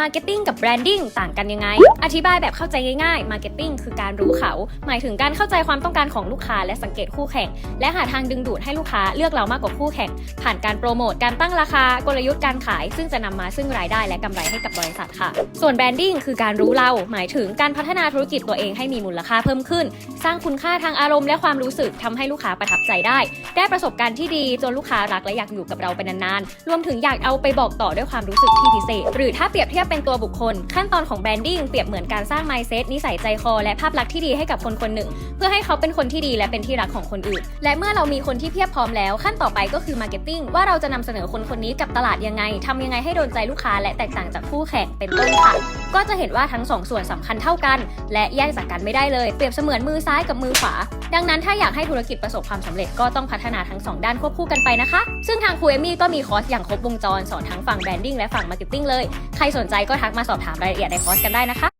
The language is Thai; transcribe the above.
Marketing กับ Branding ต่างกันยังไง อธิบายแบบเข้าใจง่ายๆ Marketing คือการรู้เขา หมายถึงการเข้าใจความต้องการของลูกค้าและสังเกตคู่แข่ง และหาทางดึงดูดให้ลูกค้าเลือกเรามากกว่าคู่แข่ง ผ่านการโปรโมทการตั้งราคากลยุทธ์การขาย ซึ่งจะนำมาซึ่งรายได้และกำไรให้กับบริษัทค่ะ ส่วน Branding คือการรู้เราหมายถึงการพัฒนาธุรกิจตัวเองให้มีมูลค่าเพิ่มขึ้น สร้างคุณค่าทางอารมณ์และความรู้สึกทำให้ลูกค้าประทับใจได้ ได้ประสบการณ์ที่ดีจนลูกค้ารักและอยากอยู่กับเราไปนานๆรวมถึงอยากเอาไปบอกต่อด้วยความรู้สึกที่พิเศษ หรือถ้าเปรียบเทียบเป็นตัวบุคคล ขั้นตอนของแบรนดิ้งเปรียบเหมือนการสร้าง mindset นิสัยใจคอ และภาพลักษณ์ที่ดีให้กับคนคนหนึ่ง เพื่อให้เขาเป็นคนที่ดีและเป็นที่รักของคนอื่น และเมื่อเรามีคนที่เพียบพร้อมแล้ว ขั้นต่อไปก็คือ marketing ว่าเราจะนำเสนอคนคนนี้กับตลาดยังไงทำยังไงให้โดนใจลูกค้า และแตกต่างจากคู่แข่งเป็นต้นค่ะก็จะเห็นว่าทั้งสองส่วนสำคัญเท่ากัน และแยกจากกันไม่ได้เลยเปรียบเสมือนมือซ้ายกับมือขวา ดังนั้นถ้าอยากให้ธุรกิจประสบความสำเร็จก็ต้องพัฒนาทั้งสองด้านควบคู่กันไปนะคะ ซึ่งทางครูเอมี่ก็มีคอร์สอย่างครบวงจรสอนทั้งฝั่งแบรนดิ้งและฝั่งมาร์เก็ตติ้งเลยใครสนใจก็ทักมาสอบถามรายละเอียดในคอร์สกันได้นะคะ